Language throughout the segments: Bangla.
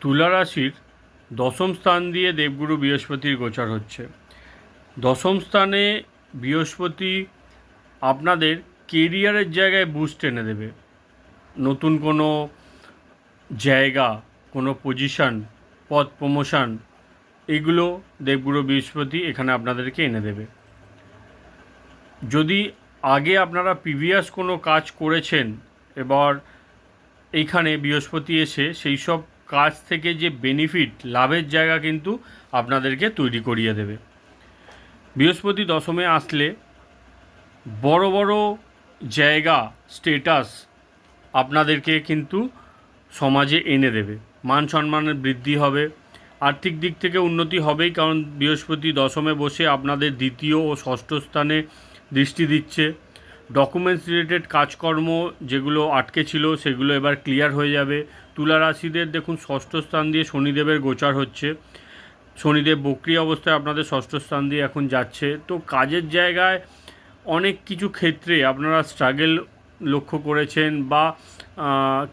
তুলা রাশির দশম স্থান দিয়ে দেবগুরু বৃহস্পতির গোচর হচ্ছে। দশম স্থানে বৃহস্পতি আপনাদের কেরিয়ারের জায়গায় বুস্ট এনে দেবে। নতুন কোনো জায়গা, কোনো পজিশন পদ প্রমোশন এগুলো দেবগুরু বৃহস্পতি এখানে আপনাদেরকে এনে দেবে। যদি আগে আপনারা প্রিভিয়াস কোনো কাজ করেছেন, এবার এইখানে বৃহস্পতি এসে সেই সব কাজ থেকে যে বেনিফিট লাভের জায়গা কিন্তু আপনাদেরকে তৈরি করিয়ে দেবে। বৃহস্পতি দশমে আসলে বড় বড় জায়গা স্টেটাস আপনাদেরকে কিন্তু সমাজে এনে দেবে। মান সম্মানের বৃদ্ধি হবে, আর্থিক দিক থেকে উন্নতি হবেই কারণ বৃহস্পতি দশমে বসে আপনাদের দ্বিতীয় ও ষষ্ঠ স্থানে দৃষ্টি দিচ্ছে। ডকুমেন্টস রিলেটেড কাজকর্ম যেগুলো আটকে ছিল সেগুলো এবার ক্লিয়ার হয়ে যাবে। তুলা রাশিদের দেখুন, ষষ্ঠ স্থান দিয়ে শনিদেবের গোচার হচ্ছে। শনিদেব বক্রি অবস্থায় আপনাদের ষষ্ঠ স্থান দিয়ে এখন যাচ্ছে। তো কাজের জায়গায় অনেক কিছু ক্ষেত্রে আপনারা স্ট্রাগেল লক্ষ্য করেছেন বা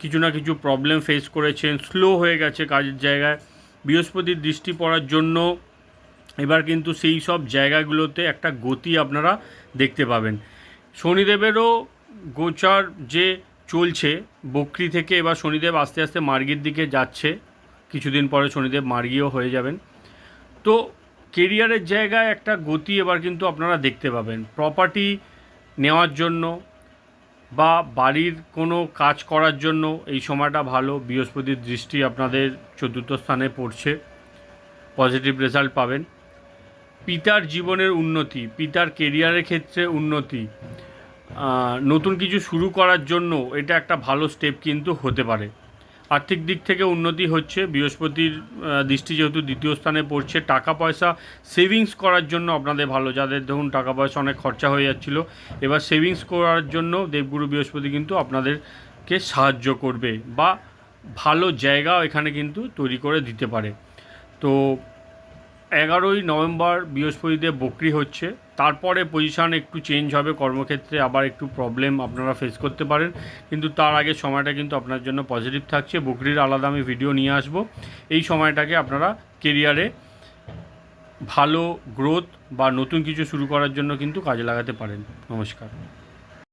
কিছু না কিছু প্রবলেম ফেস করেছেন স্লো হয়ে গেছে কাজের জায়গায়। বৃহস্পতির দৃষ্টি পড়ার জন্য এবার কিন্তু সেই সব জায়গাগুলোতে একটা গতি আপনারা দেখতে পাবেন। শনিদেবেরও গোচার যে চলছে, বকরি থেকে এবার শনিদেব আস্তে আস্তে মার্গির দিকে যাচ্ছে। কিছুদিন পরে শনিদেব মার্গীয় হয়ে যাবেন। তো কেরিয়ারের জায়গায় একটা গতি এবার কিন্তু আপনারা দেখতে পাবেন। প্রপার্টি নেওয়ার জন্য বা বাড়ির কোনো কাজ করার জন্য এই সময়টা ভালো। বৃহস্পতির দৃষ্টি আপনাদের চতুর্থ স্থানে পড়ছে। পজিটিভ রেজাল্ট পাবেন। পিতার জীবনের উন্নতি, পিতার কেরিয়ারের ক্ষেত্রে উন্নতি নতুন কিছু শুরু করার জন্য এটা একটা ভালো স্টেপ কিন্তু হতে পারে। আর্থিক দিক থেকে উন্নতি হচ্ছে, বৃহস্পতির দৃষ্টি যেহেতু দ্বিতীয় স্থানে পড়ছে টাকা পয়সা সেভিংস করার জন্য আপনাদের ভালো, যাদের ধরুন টাকা পয়সা অনেক খরচা হয়ে যাচ্ছিল, এবার সেভিংস করার জন্য দেবগুরু বৃহস্পতি কিন্তু আপনাদেরকে সাহায্য করবে বা ভালো জায়গা এখানে কিন্তু তৈরি করে দিতে পারে। তো এগারোই নভেম্বর বৃহস্পতিতে বকরি হচ্ছে। তারপরে পজিশান একটু চেঞ্জ হবে, কর্মক্ষেত্রে আবার একটু প্রবলেম আপনারা ফেস করতে পারেন। কিন্তু তার আগে সময়টা কিন্তু আপনার জন্য পজিটিভ থাকছে। বকরির আলাদা আমি ভিডিও নিয়ে আসব। এই সময়টাকে আপনারা কেরিয়ারে ভালো গ্রোথ বা নতুন কিছু শুরু করার জন্য কিন্তু কাজে লাগাতে পারেন। নমস্কার।